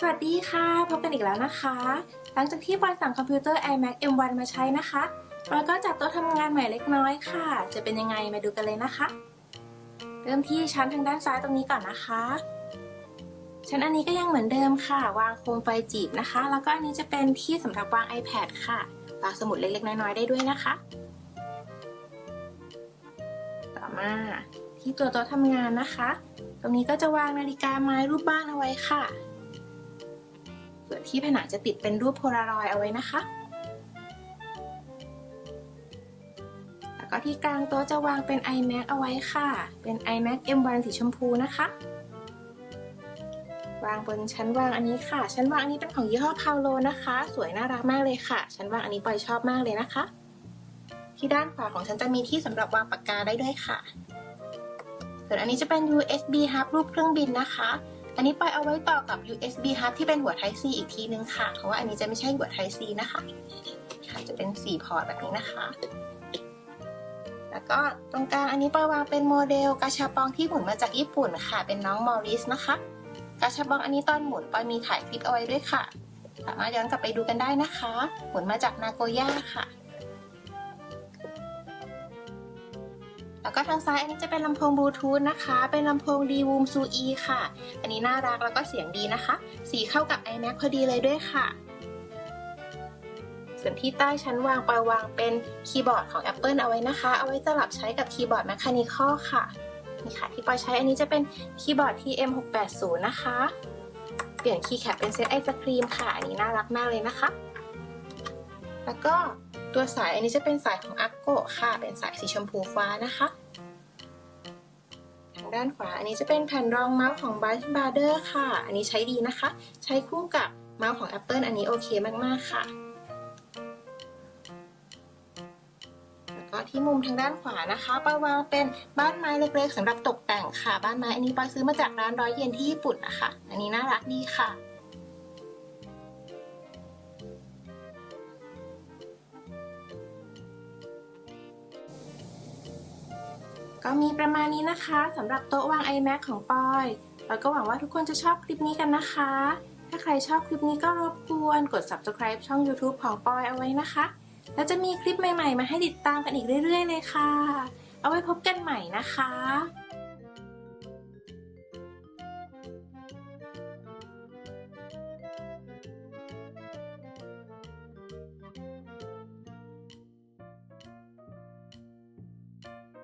สวัสดีค่ะ พบกันอีกแล้วนะคะ หลังจากที่ปอยสั่งคอมพิวเตอร์ iMac M1 มาใช้นะคะปอยก็จัดโต๊ะทำงานใหม่เล็กน้อยค่ะ จะเป็นยังไงมาดูกันเลยนะคะ เริ่มที่ชั้นทางด้านซ้ายตรงนี้ก่อนนะคะ ชั้นอันนี้ก็ยังเหมือนเดิมค่ะ วางโคมไฟจีบนะคะ แล้วก็อันนี้จะเป็นที่สำหรับวาง iPad ค่ะวางสมุดเล็กๆ น้อยๆ ได้ด้วยนะคะ ต่อมาที่ตัวโต๊ะทำงานนะคะ ตรงนี้ก็จะวางนาฬิกาไม้รูปบ้านเอาไว้ค่ะ ส่วนที่ผนังจะติดเป็นรูปโพลารอยด์เอาไว้นะคะ แล้วก็ที่กลางโต๊ะจะวางเป็น iMac เอาไว้ค่ะ เป็น iMac M1 สีชมพูนะคะ วางบนชั้นวางอันนี้ค่ะ ชั้นวางอันนี้เป็นของยี่ห้อพาวโลนะคะ สวยน่ารักมากเลยค่ะ ชั้นวางอันนี้ปอยชอบมากเลยนะคะ ที่ด้านขวาของฉันจะมีที่สำหรับวางปากกาได้ด้วยค่ะ ส่วนอันนี้จะเป็น USB hub รูปเครื่องบินนะคะ อันนี้ปอยเอาไว้ต่อกับ USB hub ที่เป็นหัว Type C อีกทีนึงค่ะ เพราะว่าอันนี้จะไม่ใช่หัว Type C นะคะค่ะจะเป็น 4 พอร์ตแบบนี้นะคะ แล้วก็ตรงกลางอันนี้ปอยวางเป็นโมเดลกาชาปองที่หมุนมาจากญี่ปุ่นค่ะ เป็นน้องมอริสนะคะกาชาปองอันนี้ตอนหมุนปอยมีถ่ายคลิปเอาไว้ด้วยค่ะ สามารถย้อนกลับไปดูกันได้นะคะ หมุนมาจากนาโกย่าค่ะ แล้วก็ทางซ้ายอันนี้จะเป็นลำโพงบลูทูธนะคะ เป็นลำโพง d w o o m Su E ค่ะ อันนี้น่ารักแล้วก็เสียงดีนะคะ สีเข้ากับ iMac พอดีเลยด้วยค่ะ ส่วนที่ใต้ชั้นวางปอยวางเป็นคีย์บอร์ดของ Apple เอาไว้นะคะ เอาไว้สลับใช้กับคีย์บอร์ด Mechanical ค่ะ นี่ค่ะที่ปอยใช้อันนี้จะเป็นคีย์บอร์ด TM680 นะคะ เปลี่ยนคีย์แคปเป็นเซตไอศครีมค่ะ อันนี้น่ารักมากเลยนะคะ แล้วก็ ตัวสายอันนี้จะเป็นสายของ a กโกค่ะ เป็นสายสีชมพูฟ้านะคะทางด้านขวา อันนี้จะเป็นแผ่นรองเมาส์ของ b r i g h t b a r d e r ค่ะ อันนี้ใช้ดีนะคะ ใช้คู่กับเมาส์ของ Apple อันนี้โอเคมากๆค่ะ แล้วก็ที่มุมทางด้านขวานะคะปอยวางเป็นบ้านไม้เล็กๆสำหรับตกแต่งค่ะ บ้านไม้อันนี้ปอยซื้อมาจากร้านร้อยเยนที่ญี่ปุ่นนะคะ อันนี้น่ารักดีค่ะ ก็มีประมาณนี้นะคะสำหรับโต๊ะวาง iMac ของปอยเราก็หวังว่าทุกคนจะชอบคลิปนี้กันนะคะ ถ้าใครชอบคลิปนี้ก็รบกวนกด subscribe ช่อง YouTube ของปอยเอาไว้นะคะ แล้วจะมีคลิปใหม่ๆ มาให้ติดตามกันอีกเรื่อย ๆ เลยค่ะ เอาไว้พบกันใหม่นะคะ